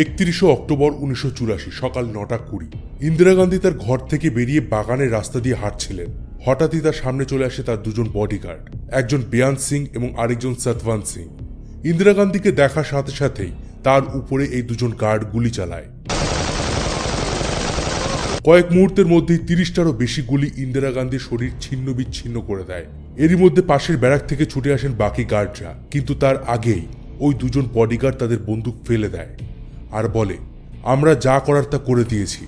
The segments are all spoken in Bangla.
একত্রিশে অক্টোবর উনিশশো চুরাশি, সকাল নটা কুড়ি। ইন্দিরা গান্ধী তার ঘর থেকে বেরিয়ে বাগানের রাস্তা দিয়ে হাঁটছিলেন। হঠাৎই তার সামনে চলে আসে তার দুজন বডিগার্ড একজন বেয়ান সিং এবং আরেকজন সতওয়ান সিং। ইন্দিরা গান্ধীকে দেখার সাথে সাথেই তার উপরে এই দুজন গার্ড গুলি চালায়। কয়েক মুহূর্তের মধ্যেই তিরিশটারও বেশি গুলি ইন্দিরা গান্ধীর শরীর ছিন্ন বিচ্ছিন্ন করে দেয়। এরই মধ্যে পাশের ব্যারাক থেকে ছুটে আসেন বাকি গার্ডরা কিন্তু তার আগেই ওই দুজন বডিগার্ড তাদের বন্দুক ফেলে দেয়। আর বলে, আমরা যা করার তা করে দিয়েছি।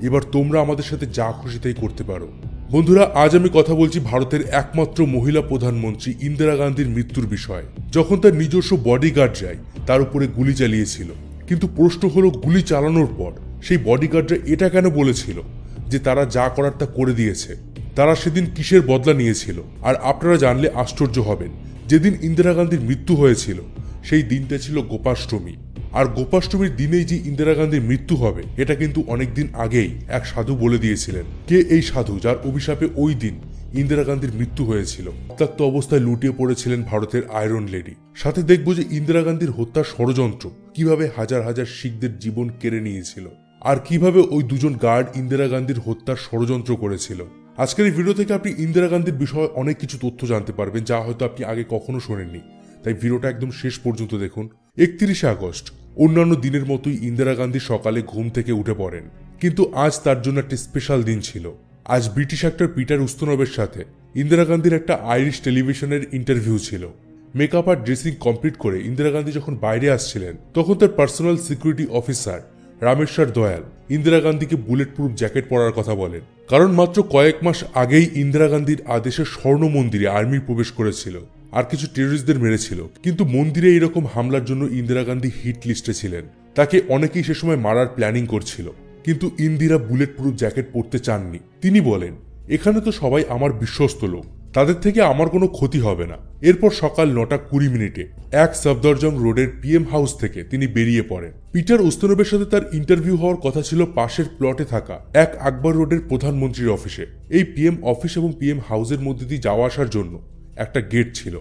এবার তোমরা আমাদের সাথে যা খুশি তাই করতে পারো। বন্ধুরা, আজ আমি কথা বলছি ভারতের একমাত্র মহিলা প্রধানমন্ত্রী ইন্দিরা গান্ধীর মৃত্যুর বিষয়ে। যখন তার নিজস্ব বডিগার্ড যায়, তার উপরে গুলি চালিয়েছিল। কিন্তু প্রশ্ন হলো, গুলি চালানোর পর সেই বডিগার্ডরা এটা কেন বলেছিল যে তারা যা করার তা করে দিয়েছে? তারা সেদিন কিসের বদলা নিয়েছিল? আর আপনারা জানলে আশ্চর্য হবেন, যেদিন ইন্দিরা গান্ধীর মৃত্যু হয়েছিল, সেই দিনটা ছিল গোপাষ্টমী। আর গোপাষ্টমীর দিনেই যে ইন্দিরা গান্ধীর মৃত্যু হবে, এটা কিন্তু অনেকদিন আগেই এক সাধু বলে দিয়েছিলেন। কে এই সাধু যার অভিশাপে ওই দিন ইন্দিরা গান্ধীর মৃত্যু হয়েছিল? রক্তাক্ত অবস্থায় লুটিয়ে পড়েছিলেন ভারতের আয়রন লেডি সাথে দেখব যে ইন্দিরা গান্ধীর হত্যার ষড়যন্ত্র কীভাবে হাজার হাজার শিখদের জীবন কেড়ে নিয়েছিল আর কীভাবে ওই দুজন গার্ড ইন্দিরা গান্ধীর হত্যার ষড়যন্ত্র করেছিল। আজকের এই ভিডিও থেকে আপনি ইন্দিরা গান্ধীর বিষয়ে অনেক কিছু তথ্য জানতে পারবেন, যা হয়তো আপনি আগে কখনো শোনেননি। তাই ভিডিওটা একদম শেষ পর্যন্ত দেখুন। একত্রিশে আগস্ট। অন্যান্য দিনের মতোই ইন্দিরা গান্ধী সকালে ঘুম থেকে উঠে পড়েন। কিন্তু আজ তার জন্য একটি স্পেশাল দিন ছিল। আজ ব্রিটিশ অ্যাক্টর পিটার উস্তনবের সাথে ইন্দিরা গান্ধীর একটা আইরিশ টেলিভিশনের ইন্টারভিউ ছিল। মেকআপ আর ড্রেসিং কমপ্লিট করে ইন্দিরা গান্ধী যখন বাইরে আসছিলেন, তখন তার personal security officer Rameshwar Dayal Indira গান্ধীকে বুলেট প্রুফ জ্যাকেট পরার কথা বলেন। কারণ মাত্র কয়েক মাস আগেই ইন্দিরা গান্ধীর আদেশে স্বর্ণ মন্দিরে আর্মি প্রবেশ করেছিল। আর কিছু টেররিস্টদের মেরেছিল। কিন্তু মন্দিরে এরকম হামলার জন্য ইন্দিরা গান্ধী হিট লিস্টে ছিলেন। তাকে অনেকেই সে সময় মারার প্ল্যানিং করছিল। কিন্তু ইন্দিরা বুলেট প্রুফ জ্যাকেট পরতে চাননি। তিনি বলেন, এখানে তো সবাই আমার বিশ্বস্ত লোক। তাদের থেকে আমার কোনো ক্ষতি হবে না। এরপর সকাল নটা কুড়ি মিনিটে এক সফদরজং রোডের পিএম হাউস থেকে তিনি বেরিয়ে পড়েন। পিটার উস্তনবের সাথে তার ইন্টারভিউ হওয়ার কথা ছিল পাশের প্লটে থাকা এক আকবর রোডের প্রধানমন্ত্রীর অফিসে এই পিএম অফিস এবং পিএম হাউসের মধ্যে দিয়ে যাওয়া আসার জন্য একটা গেট ছিল।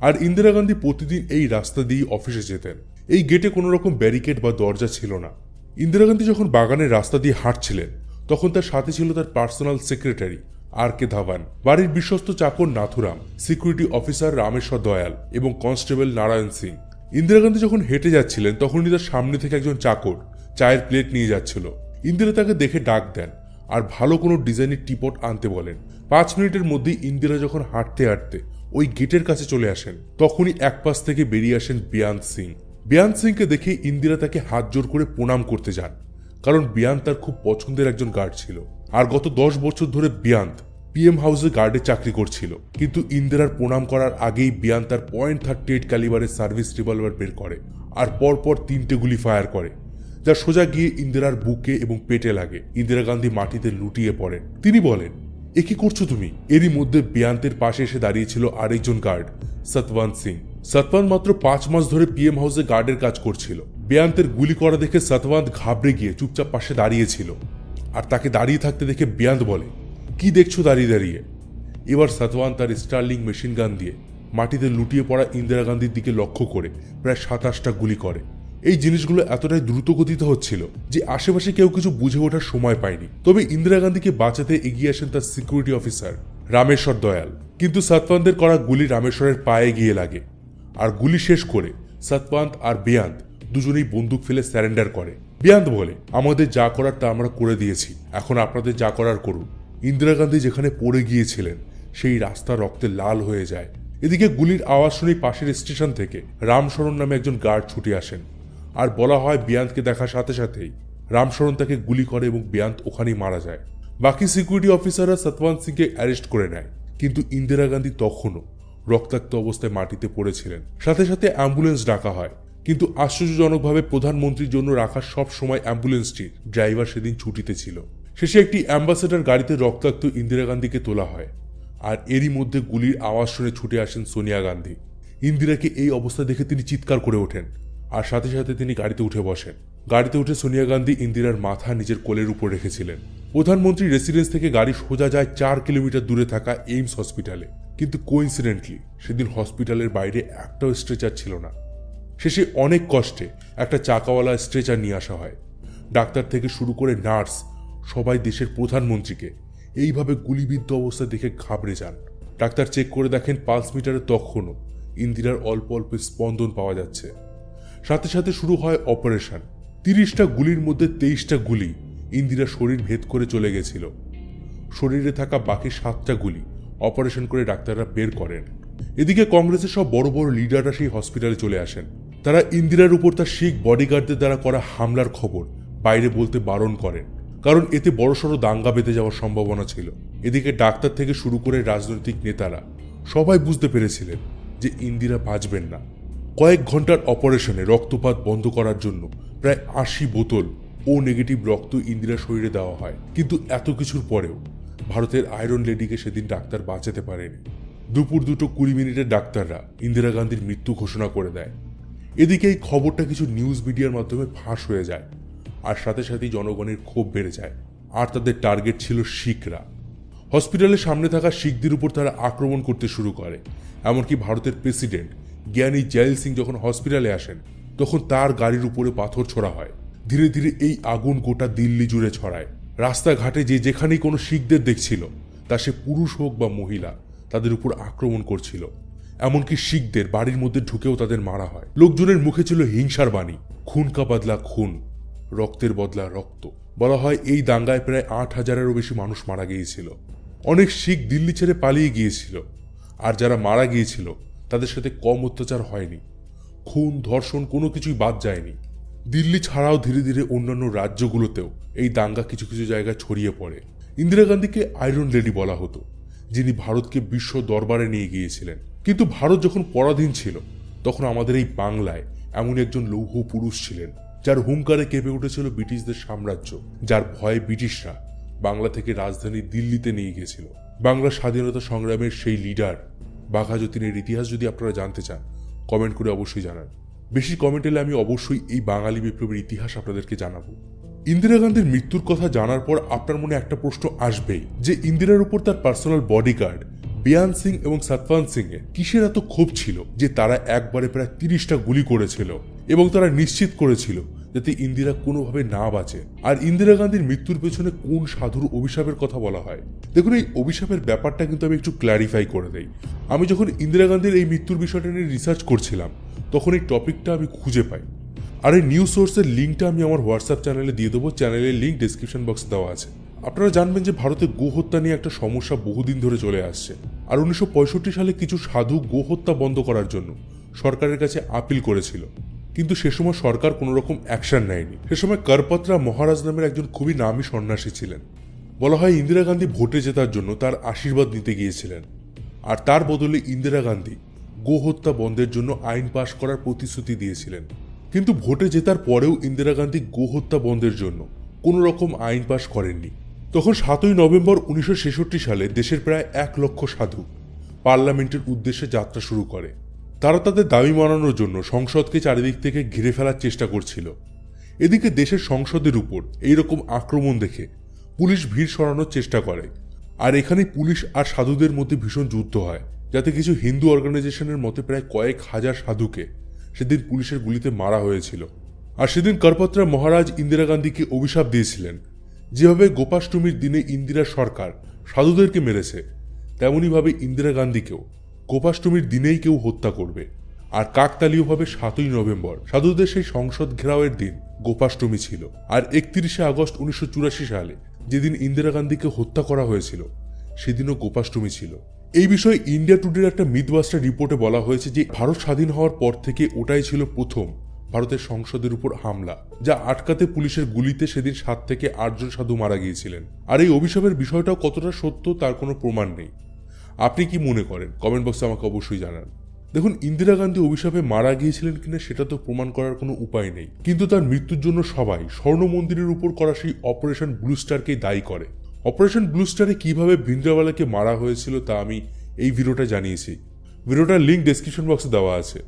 আর ইন্দিরা গান্ধী প্রতিদিন এই রাস্তা দিয়েই অফিসে যেতেন। এই গেটে কোনো রকম ব্যারিকেড বা দরজা ছিল না। ইন্দিরা গান্ধী যখন বাগানের রাস্তা দিয়ে হাঁটছিলেন, তখন তার সাথে ছিল তার personal secretary R K Dhawan বাড়ির বিশ্বস্ত চাকর নাথুরাম সিকিউরিটি অফিসার রামেশ্বর দয়াল এবং কনস্টেবল নারায়ণ সিং। ইন্দিরা গান্ধী যখন হেঁটে যাচ্ছিলেন, তখনই তার সামনে থেকে একজন চাকর চায়ের প্লেট নিয়ে যাচ্ছিল। ইন্দিরা তাকে দেখে ডাক দেন আর ভালো কোনো ডিজাইনের টিপট আনতে বলেন। পাঁচ মিনিটের মধ্যেই ইন্দিরা যখন হাঁটতে হাঁটতে ওই গেটের কাছে চলে আসেন, তখনই এক পাশ থেকে বেরিয়ে আসেন বিয়ান্ত সিং। বিয়ান্ত সিংকে দেখে ইন্দিরা তাকে হাত জোর করে প্রণাম করতে যান, কারণ বিয়ান্ত তার খুব পছন্দের একজন গার্ড ছিল। আর গত দশ বছর ধরে বিয়ান্ত পিএম হাউসে গার্ডে চাকরি করছিল। কিন্তু ইন্দিরার প্রণাম করার আগেই বিয়ান তার পয়েন্ট থার্টি এইট ক্যালিবারের সার্ভিস রিভলভার বের করে আর পরপর তিনটে গুলি ফায়ার করে। যা সোজা গিয়ে ইন্দিরার বুকে এবং পেটে লাগে। ইন্দিরা গান্ধী মাটিতে লুটিয়ে পড়েন। তিনি বলেন, এ কি করছ তুমি? এরই মধ্যে বেয়ান্তের পাশে এসে দাঁড়িয়েছিল আরেকজন গার্ড, সতওয়ান সিং। সতওয়ান মাত্র পাঁচ মাস ধরে পিএম হাউসে গার্ডের কাজ করছিল। বেয়ান্তের গুলি করা দেখে সতওয়ান্ত ঘাবড়ে গিয়ে চুপচাপ পাশে দাঁড়িয়েছিল। আর তাকে দাঁড়িয়ে থাকতে দেখে বেয়ান্ত বলে, কি দেখছ দাঁড়িয়ে দাঁড়িয়ে? এবার সতওয়ান তার স্টার্লিং মেশিন গান দিয়ে মাটিতে লুটিয়ে পড়া ইন্দিরা গান্ধীর দিকে লক্ষ্য করে প্রায় সাতাশটা গুলি করে। এই জিনিসগুলো এতটাই দ্রুত গতিতে হচ্ছিল যে আশেপাশে কেউ কিছু বুঝে ওঠার সময় পায়নি। তবে ইন্দিরা গান্ধীকে বাঁচাতে এগিয়ে আসেন তার সিকিউরিটি অফিসার রামেশ্বর দয়াল। কিন্তু সতপান্তের করা গুলি রামেশ্বরের পায়ে গিয়ে লাগে। আর গুলি শেষ করে সতপান্ত আর বেয়ান্ত দুজনেই বন্দুক ফেলে স্যারেন্ডার করে। বেয়ান্ত বলে, আমাদের যা করার তা আমরা করে দিয়েছি। এখন আপনাদের যা করার করুন। ইন্দিরা গান্ধী যেখানে পড়ে গিয়েছিলেন, সেই রাস্তা রক্তে লাল হয়ে যায়। এদিকে গুলির আওয়াজ শুনে পাশের স্টেশন থেকে রামশরণ নামে একজন গার্ড ছুটে আসেন। আর বলা হয় বিয়ান্তকে দেখার সাথে সাথেই রামশরণ তাকে গুলি করে এবং বিয়ান্ত ওখানেই মারা যায়। বাকি সিকিউরিটি অফিসাররা সতওয়ান সিংকে অ্যারেস্ট করে নেয়, কিন্তু ইন্দিরা গান্ধী তখনও রক্তাক্ত অবস্থায় মাটিতে পড়েছিলেন। সাথে সাথে অ্যাম্বুলেন্স ডাকা হয়, কিন্তু আশ্চর্যজনকভাবে প্রধানমন্ত্রীর জন্য রাখা সব সময় অ্যাম্বুলেন্সটির ড্রাইভার সেদিন ছুটিতে ছিল। শেষে একটি অ্যাম্বাসেডার গাড়িতে রক্তাক্ত ইন্দিরা গান্ধীকে তোলা হয়, আর এরই মধ্যে গুলির আওয়াজ শুনে ছুটে আসেন সোনিয়া গান্ধী। ইন্দিরাকে এই অবস্থা দেখে তিনি চিৎকার করে ওঠেন। আর সাথে সাথে তিনি গাড়িতে উঠে বসেন। গাড়িতে উঠে সোনিয়া গান্ধী ইন্দিরার মাথা নিজের কোলের উপর রেখেছিলেন। প্রধানমন্ত্রী রেসিডেন্স থেকে গাড়ি সোজা যায় চার কিলোমিটার দূরে থাকা এইমস হসপিটালে। কিন্তু কোইন্সিডেন্টলি সেদিন হসপিটালের বাইরে একটাও স্ট্রেচার ছিল না। শেষে অনেক কষ্টে একটা চাকাওয়ালা স্ট্রেচার নিয়ে আসা হয়। ডাক্তার থেকে শুরু করে নার্স সবাই দেশের প্রধানমন্ত্রীকে এইভাবে গুলিবিদ্ধ অবস্থা দেখে ঘাবড়ে যান। ডাক্তার চেক করে দেখেন পালস মিটারে তখনও ইন্দিরার অল্প অল্প স্পন্দন পাওয়া যাচ্ছে। সাথে সাথে শুরু হয় অপারেশন। তিরিশটা গুলির মধ্যে তেইশটা গুলি ইন্দিরা শরীর ভেদ করে চলে গেছিল। শরীরে থাকা বাকি সাতটা গুলি অপারেশন করে ডাক্তাররা বের করেন। এদিকে কংগ্রেসের সব বড় বড় লিডাররা সেই হসপিটালে চলে আসেন। তারা ইন্দিরার উপর তার শিখ বডিগার্ডদের দ্বারা করা হামলার খবর বাইরে বলতে বারণ করেন। কারণ এতে বড়সড় দাঙ্গা বেঁধে যাওয়ার সম্ভাবনা ছিল। এদিকে ডাক্তার থেকে শুরু করে রাজনৈতিক নেতারা সবাই বুঝতে পেরেছিলেন যে ইন্দিরা বাঁচবেন না। কয়েক ঘণ্টার অপারেশনে রক্তপাত বন্ধ করার জন্য প্রায় আশি বোতল ও নেগেটিভ রক্ত ইন্দিরা শরীরে দেওয়া হয়। কিন্তু এত কিছুর পরেও ভারতের আয়রন লেডিকে সেদিন ডাক্তার বাঁচাতে পারেনি। দুপুর দুটো কুড়ি মিনিটের ডাক্তাররা ইন্দিরা গান্ধীর মৃত্যু ঘোষণা করে দেয়। এদিকে এই খবরটা কিছু নিউজ মিডিয়ার মাধ্যমে ফাঁস হয়ে যায়। আর সাথে সাথেই জনগণের ক্ষোভ বেড়ে যায়। আর তাদের টার্গেট ছিল শিখরা। হসপিটালের সামনে থাকা শিখদের উপর তারা আক্রমণ করতে শুরু করে। এমনকি ভারতের প্রেসিডেন্ট জ্ঞানী জয়েল সিং যখন হসপিটালে আসেন, তখন তার গাড়ির উপরে পাথর ছোড়া হয়। ধীরে ধীরে এই আগুন গোটা দিল্লি জুড়ে ছড়ায়। রাস্তাঘাটে যে যেখানেই কোনো শিখদের দেখছিল, তা সে পুরুষ হোক বা মহিলা, তাদের উপর আক্রমণ করছিল। এমনকি শিখদের বাড়ির মধ্যে ঢুকেও তাদের মারা হয়। লোকজনের মুখে ছিল হিংসার বাণী খুন কা বদলা খুন, রক্তের বদলা রক্ত। বলা হয় এই দাঙ্গায় প্রায় আট হাজারেরও বেশি মানুষ মারা গিয়েছিল। অনেক শিখ দিল্লি ছেড়ে পালিয়ে গিয়েছিল। আর যারা মারা গিয়েছিল তাদের সাথে কম অত্যাচার হয়নি। খুন, ধর্ষণ কোনো কিছুই বাদ যায়নি। দিল্লি ছাড়াও ধীরে ধীরে অন্যান্য রাজ্যগুলোতেও এই দাঙ্গা কিছু কিছু জায়গায় ছড়িয়ে পড়ে। ইন্দিরা গান্ধীকে আয়রন লেডি বলা হতো, যিনি ভারতকে বিশ্ব দরবারে নিয়ে গিয়েছিলেন। কিন্তু ভারত যখন পরাধীন ছিল, তখন আমাদের এই বাংলায় এমন একজন লৌহ পুরুষ ছিলেন, যার হুঙ্কারে কেঁপে উঠেছিল ব্রিটিশদের সাম্রাজ্য, যার ভয়ে ব্রিটিশরা বাংলা থেকে রাজধানী দিল্লিতে নিয়ে গিয়েছিল। বাংলা স্বাধীনতা সংগ্রামের সেই লিডার বাঘা যতীনের ইতিহাস যদি আপনারা জানতে চান কমেন্ট করে অবশ্যই জানান। বেশি কমেন্ট এলে আমি অবশ্যই এই বাঙালি বিপ্লবের ইতিহাস আপনাদেরকে জানাব। ইন্দিরা গান্ধীর মৃত্যুর কথা জানার পর আপনার মনে একটা প্রশ্ন আসবেই, যে ইন্দিরার উপর তার পার্সোনাল বডিগার্ড বিয়ান সিং এবং সতপান সিং এর কিসের এত ক্ষোভ ছিল যে তারা একবারে প্রায় তিরিশটা গুলি করেছিল এবং তারা নিশ্চিত করেছিল যাতে ইন্দিরা কোনোভাবে না বাঁচে। আর ইন্দিরা গান্ধীর মৃত্যুর পেছনে কোন সাধুর অভিশাপের কথা বলা হয়? দেখুন, এই অভিশাপের ব্যাপারটা কিন্তু আমি একটু ক্ল্যারিফাই করে দেই। আমি যখন ইন্দিরা গান্ধীর এই মৃত্যুর বিষয়টা নিয়ে রিসার্চ করছিলাম, তখন এই টপিকটা আমি খুঁজে পাই। আর এই নিউজ সোর্সের লিঙ্কটা আমি আমার হোয়াটসঅ্যাপ চ্যানেলে দিয়ে দেবো। চ্যানেলের লিঙ্ক ডিসক্রিপশন বক্সে দেওয়া আছে। আপনারা জানবেন যে ভারতে গোহত্যা নিয়ে একটা সমস্যা বহুদিন ধরে চলে আসছে। আর উনিশশো পঁয়ষট্টি সালে কিছু সাধু গোহত্যা বন্ধ করার জন্য সরকারের কাছে আপিল করেছিল। কিন্তু সে সময় সরকার কোনো রকম অ্যাকশন নেয়নি। সে সময় করপত্রা মহারাজ নামের একজন খুবই নামী সন্ন্যাসী ছিলেন। বলা হয় ইন্দিরা গান্ধী ভোটে জেতার জন্য তার আশীর্বাদ নিতে গিয়েছিলেন। আর তার বদলে ইন্দিরা গান্ধী গোহত্যা বন্ধের জন্য আইন পাশ করার প্রতিশ্রুতি দিয়েছিলেন। কিন্তু ভোটে জেতার পরেও ইন্দিরা গান্ধী গোহত্যা বন্ধের জন্য কোনো রকম আইন পাশ করেননি। তখন সাতই নভেম্বর উনিশশো ছেষট্টি সালে দেশের প্রায় এক লক্ষ সাধু পার্লামেন্টের উদ্দেশ্যে যাত্রা শুরু করে। তারা তাদের দাবি মানানোর জন্য সংসদকে চারিদিক থেকে ঘিরে ফেলার চেষ্টা করছিল। এদিকে দেশের সংসদের উপর এইরকম আক্রমণ দেখে পুলিশ ভিড় সরানোর চেষ্টা করে। আর এখানে পুলিশ আর সাধুদের মধ্যে ভীষণ যুদ্ধ হয়, যাতে কিছু হিন্দু অর্গানাইজেশনের মতে প্রায় কয়েক হাজার সাধুকে সেদিন পুলিশের গুলিতে মারা হয়েছিল। আর সেদিন করপত্রা মহারাজ ইন্দিরা গান্ধীকে অভিশাপ দিয়েছিলেন। যেভাবে গোপাষ্টমীর দিনে ইন্দিরা সরকার সাধুদেরকে মেরেছে তেমনইভাবে ইন্দিরা গান্ধীকেও। গোপাষ্টমীর দিনেই কেউ হত্যা করবে। আর কাকতালীয়ভাবে সাতই নভেম্বর, সাধুদের সেই সংসদ ঘেরাওয়ের দিন গোপাষ্টমী ছিল। আর একত্রিশে আগস্ট উনিশশো চুরাশি সালে যেদিন ইন্দিরা গান্ধীকে হত্যা করা হয়েছিল, সেদিনও গোপাষ্টমী ছিল। এই বিষয়ে ইন্ডিয়া টুডের একটা মিডবাস্টার রিপোর্টে বলা হয়েছে যে, ভারত স্বাধীন হওয়ার পর থেকে ওটাই ছিল প্রথম ভারতের সংসদের উপর হামলা, যা আটকাতে পুলিশের গুলিতে সেদিন সাত থেকে আটজন সাধু মারা গিয়েছিলেন। আর এই অভিশাপের বিষয়টাও কতটা সত্য তার কোনো প্রমাণ নেই। আপনি কি মনে করেন? কমেন্ট বক্সে আমাকে অবশ্যই জানান। দেখুন, ইন্দিরা গান্ধী অভিশাপে মারা গিয়েছিলেন কিনা সেটা তো প্রমাণ করার কোনো উপায় নেই। কিন্তু তার মৃত্যুর জন্য সবাই স্বর্ণ মন্দিরের উপর করা সেই অপারেশন ব্লু স্টারকেই দায়ী করে। অপারেশন ব্লু স্টারে কীভাবে মারা হয়েছিল তা আমি এই ভিডিওটা জানিয়েছি। ভিডিওটার লিঙ্ক ডেসক্রিপশন বক্সে দেওয়া আছে।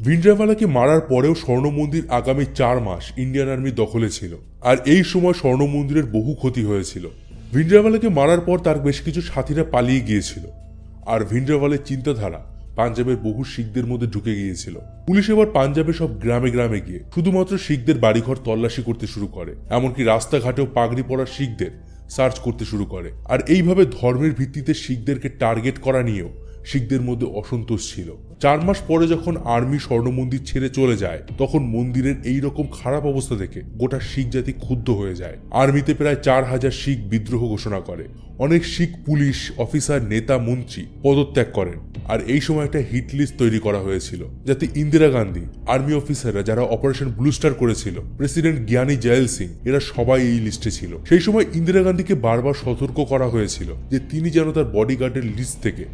ভিন্দ্রাওয়ালাকে মারার পরেও স্বর্ণ মন্দির আগামী চার মাস ইন্ডিয়ান আর্মি দখলে ছিল। আর এই সময় স্বর্ণ মন্দিরের বহু ক্ষতি হয়েছিল। ভিন্দ্রাওয়ালাকে মারার পর তার বেশ কিছু সাথীরা পালিয়ে গিয়েছিল। আর ভিন্ডারওয়ালের চিন্তাধারা পাঞ্জাবের বহু শিখদের মধ্যে ঢুকে গিয়েছিল। পুলিশ এবার পাঞ্জাবে সব গ্রামে গ্রামে গিয়ে শুধুমাত্র শিখদের বাড়িঘর তল্লাশি করতে শুরু করে, এমনকি রাস্তাঘাটেও পাগড়ি পরা শিখদের সার্চ করতে শুরু করে। আর এইভাবে ধর্মের ভিত্তিতে শিখদেরকে টার্গেট করা নিয়েও শিখদের মধ্যে অসন্তোষ ছিল। চার মাস পরে যখন আর্মি স্বর্ণ মন্দির ছেড়ে চলে যায়, তখন মন্দিরের এই রকম খারাপ অবস্থা দেখে গোটা শিখ জাতি ক্ষুব্ধ হয়ে যায়। আর্মিতে প্রায় চার হাজার শিখ বিদ্রোহ ঘোষণা করে। অনেক শিখ পুলিশ, অফিসার, নেতা, মন্ত্রী পদত্যাগ করেন। আর এই সময় একটা হিট লিস্ট তৈরি করা হয়েছিল, যাতে ইন্দিরা গান্ধী, আর্মি অফিসাররা যারা অপারেশন ব্লুস্টার করেছিল, প্রেসিডেন্ট জ্ঞানী জয়েল সিং, এরা সবাই এই লিস্টে ছিল। সেই সময় ইন্দিরা গান্ধীকে বারবার সতর্ক করা হয়েছিল যে তিনি যেন তার বডিগার্ডের লিস্ট থেকে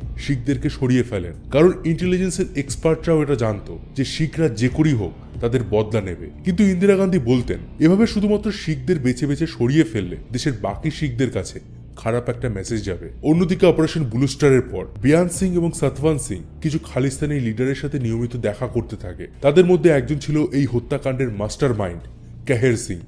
শিখদেরকে সরিয়ে ফেলেন। কারণ ইন্টেলিজেন্সের এক্সপার্টরাও এটা জানতো যে শিখরা যে করেই হোক তাদের বদলা নেবে। কিন্তু ইন্দিরা গান্ধী বলতেন, এভাবে শুধুমাত্র শিখদের বেছে বেছে সরিয়ে ফেললে দেশের বাকি শিখদের কাছে খারাপ একটা মেসেজ যাবে। অন্যদিকে অপারেশন ব্লুস্টারের পর, বিয়ান সিং এবং সতওয়ান সিং কিছু খালিস্তানি লিডারের সাথে নিয়মিত দেখা করতে থাকে। তাদের মধ্যে একজন ছিল এই হত্যাকাণ্ডের মাস্টার মাইন্ড কাহের সিং।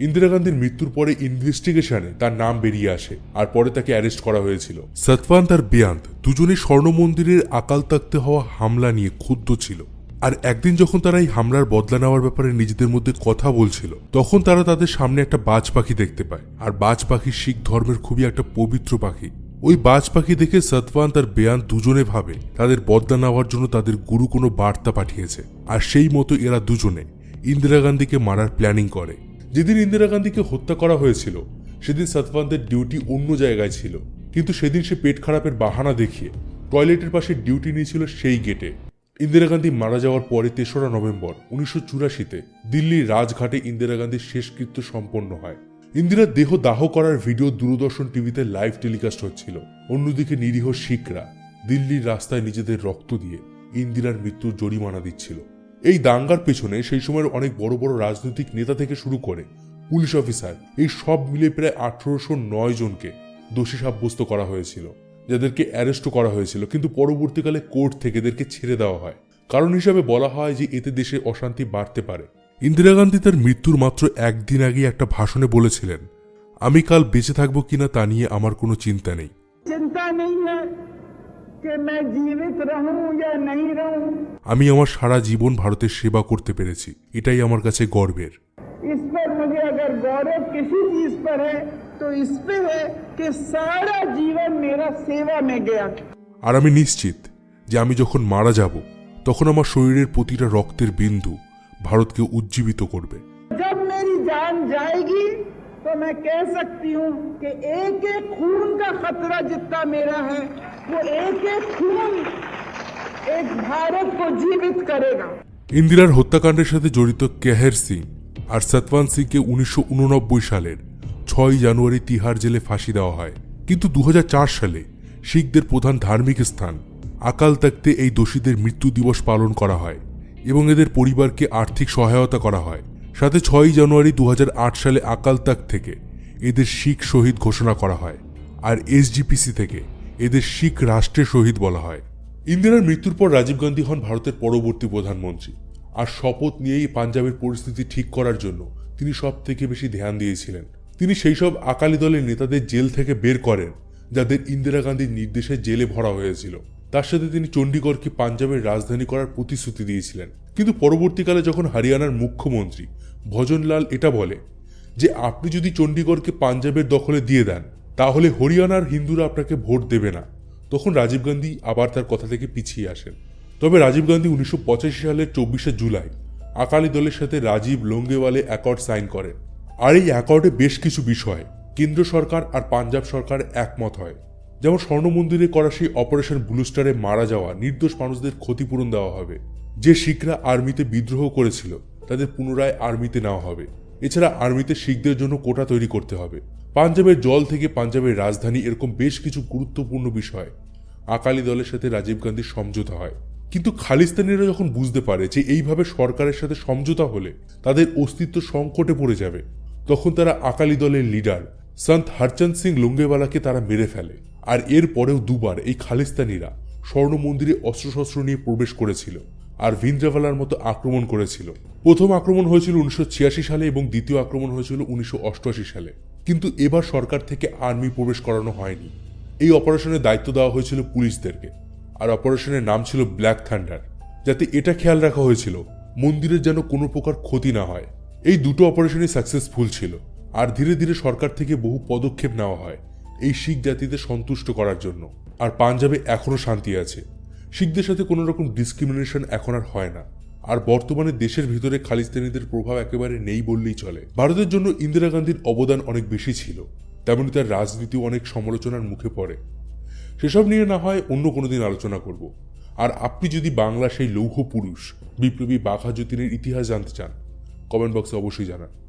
ইন্দিরা গান্ধীর মৃত্যুর পরে ইনভেস্টিগেশনে তার নাম বেরিয়ে আসে, আর পরে তাকে অ্যারেস্ট করা হয়েছিল। সতওয়ান্ত আর বিয়ান্ত। দুজনেই স্বর্ণ মন্দিরের আকাল তাকতে হওয়া হামলা নিয়ে ক্ষুব্ধ ছিল। আর একদিন যখন তারা এই হামলার বদলা নেওয়ার ব্যাপারে নিজেদের মধ্যে কথা বলছিল, তখন তারা তাদের সামনে একটা বাজ পাখি দেখতে পায়। আর বাজ পাখি শিখ ধর্মের খুবই একটা পবিত্র পাখি। ওই বাজ পাখি দেখে সতওয়ান তার বেয়ান দুজনে ভাবে, তাদের বদলা নেওয়ার জন্য তাদের গুরু কোনো বার্তা পাঠিয়েছে। আর সেই মতো এরা দুজনে ইন্দিরা গান্ধীকে মারার প্ল্যানিং করে। যেদিন ইন্দিরা গান্ধীকে হত্যা করা হয়েছিল, সেদিন সতওয়ানদের ডিউটি অন্য জায়গায় ছিল। কিন্তু সেদিন সে পেট খারাপের বাহানা দেখিয়ে টয়লেটের পাশে ডিউটি নিয়েছিল সেই গেটে। ইন্দিরা গান্ধী মারা যাওয়ার পরে তেসরা নভেম্বর উনিশশো চুরাশিতে দিল্লির রাজঘাটে ইন্দিরা গান্ধীর শেষকৃত্য সম্পন্ন হয়। ইন্দিরার দেহ দাহ করার ভিডিও দূরদর্শন টিভিতে লাইভ টেলিকাস্ট হচ্ছিল। অন্যদিকে নিরীহ শিখরা দিল্লির রাস্তায় নিজেদের রক্ত দিয়ে ইন্দিরার মৃত্যুর জরিমানা দিচ্ছিল। এই দাঙ্গার পেছনে সেই সময়ের অনেক বড় বড় রাজনৈতিক নেতা থেকে শুরু করে পুলিশ অফিসার, এই সব মিলে প্রায় আঠারোশো নয় জনকে দোষী সাব্যস্ত করা হয়েছিল, যাদেরকে অ্যারেস্ট করা হয়েছিল, কিন্তু পরবর্তীকালে কোর্ট থেকে এদেরকে ছেড়ে দেওয়া হয়। কারণ হিসাবে বলা হয় যে এতে দেশে অশান্তি বাড়তে পারে। ইন্দিরা গান্ধী তার মৃত্যুর মাত্র একদিন আগে একটা ভাষণে বলেছিলেন, আমি কাল বেঁচে থাকব কিনা তা নিয়ে আমার কোনো চিন্তা নেই। চিন্তা নেই হ্যাঁ। कि मैं जीवित रहूं या नहीं रहूं আমি আমার সারা জীবন ভারতের সেবা করতে পেরেছি এটাই আমার কাছে গর্বের इस पर मुझे अगर गौरव किसी चीज पर है तो इस पे है कि सारा जीवन मेरा सेवा में गया আর আমি নিশ্চিত যে আমি যখন মারা যাব তখন আমার শরীরের প্রতিটা রক্তের বিন্দু ভারতকে উজ্জীবিত করবে जब मेरी जान जाएगी तो मैं कह सकती हूँ कि एक एक खून का खतरा जितना मेरा है वो एक एक खून एक भारत को जीवित करेगा ইন্দিরার হত্যাকাণ্ডের সাথে জড়িত কেহের সিং আর সতওয়ান সিংকে উনিশশো সালের ছয় জানুয়ারি তিহার জেলে ফাঁসি দেওয়া হয় কিন্তু দু সালে শিখদের প্রধান ধার্মিক স্থান আকাল তাকতে এই দোষীদের মৃত্যু দিবস পালন করা হয় এবং এদের পরিবারকে আর্থিক সহায়তা করা হয় সাথে ছয়ই জানুয়ারি দু সালে আকাল তাক থেকে এদের শিখ শহীদ ঘোষণা করা হয় আর এসজিপিসি থেকে এদের শিখ রাষ্ট্রের শহীদ বলা হয়। ইন্দিরার মৃত্যুর পর রাজীব গান্ধী হন ভারতের পরবর্তী প্রধানমন্ত্রী। আর শপথ নিয়েই পাঞ্জাবের পরিস্থিতি ঠিক করার জন্য তিনি সব থেকে বেশি ধ্যান দিয়েছিলেন। তিনি সেই সব আকালি দলের নেতাদের জেল থেকে বের করেন, যাদের ইন্দিরা গান্ধীর নির্দেশে জেলে ভরা হয়েছিল। তার সাথে তিনি চণ্ডীগড়কে পাঞ্জাবের রাজধানী করার প্রতিশ্রুতি দিয়েছিলেন। কিন্তু পরবর্তীকালে যখন হরিয়ানার মুখ্যমন্ত্রী ভজনলাল এটা বলে যে, আপনি যদি চণ্ডীগড়কে পাঞ্জাবের দখলে দিয়ে দেন তাহলে হরিয়ানার হিন্দুরা আপনাকে ভোট দেবে না। তখন রাজীব গান্ধী আবার তার কথা থেকে পিছিয়ে আসেন। তবে রাজীব গান্ধী উনিশশো সালের চব্বিশে জুলাই আকালি দলের সাথে রাজীব লোঙ্গেওয়ালে অ্যাকর্ড সাইন করেন। আর এই অ্যাকর্ডে বেশ কিছু বিষয়, কেন্দ্র সরকার আর পাঞ্জাব সরকার একমত হয়। যেমন স্বর্ণ মন্দিরে করা সেই অপারেশন ব্লুস্টারে মারা যাওয়া, নির্দোষ মানুষদের ক্ষতিপূরণ দেওয়া হবে। যে শিখরা আর্মিতে বিদ্রোহ করেছিল, তাদের পুনরায় আর্মিতে নেওয়া হবে। এছাড়া আর্মিতে শিখদের জন্য কোটা তৈরি করতে হবে। পাঞ্জাবের জল থেকে পাঞ্জাবের রাজধানী এরকম বেশ কিছু গুরুত্বপূর্ণ বিষয়। আকালি দলের সাথে রাজীব গান্ধীর সমঝোতা হয়। কিন্তু খালিস্তানিরা যখন বুঝতে পারে যে এইভাবে সরকারের সাথে সমঝোতা হলে তাদের অস্তিত্ব সংকটে পড়ে যাবে, তখন তারা আকালি দলের লিডার সন্ত হরচন্দ সিং লুঙ্গেওয়ালাকে তারা মেরে ফেলে। আর এর পরেও দুবার এই খালিস্তানিরা স্বর্ণ মন্দিরে অস্ত্রশস্ত্র নিয়ে প্রবেশ করেছিল আর ভিন্দ্রাওয়ালার মতো আক্রমণ করেছিল। প্রথম আক্রমণ হয়েছিল উনিশশো ছিয়াশি সালে এবং দ্বিতীয় আক্রমণ হয়েছিল উনিশশো অষ্টআশি সালে। কিন্তু এবার সরকার থেকে আর্মি প্রবেশ করানো হয়নি। এই অপারেশনের দায়িত্ব দেওয়া হয়েছিল পুলিশদেরকে। আর অপারেশনের নাম ছিল ব্ল্যাক থান্ডার যাতে এটা খেয়াল রাখা হয়েছিল, মন্দিরের যেন কোনো প্রকার ক্ষতি না হয়। এই দুটো অপারেশনই সাকসেসফুল ছিল। আর ধীরে ধীরে সরকার থেকে বহু পদক্ষেপ নেওয়া হয় এই শিখ জাতিদের সন্তুষ্ট করার জন্য। আর পাঞ্জাবে এখনও শান্তি আছে। শিখদের সাথে কোনো রকম ডিসক্রিমিনেশন এখন আর হয় না। আর বর্তমানে দেশের ভিতরে খালিস্তানিদের প্রভাব একেবারে নেই বললেই চলে। ভারতের জন্য ইন্দিরা গান্ধীর অবদান অনেক বেশি ছিল। তেমনি তার রাজনীতিও অনেক সমালোচনার মুখে পড়ে। সেসব নিয়ে না হয় অন্য কোনো দিন আলোচনা করব। আর আপনি যদি বাংলা সেই লৌহ পুরুষ, বিপ্লবী বাঘা যতীনের ইতিহাস জানতে চান কমেন্ট বক্সে অবশ্যই জানান।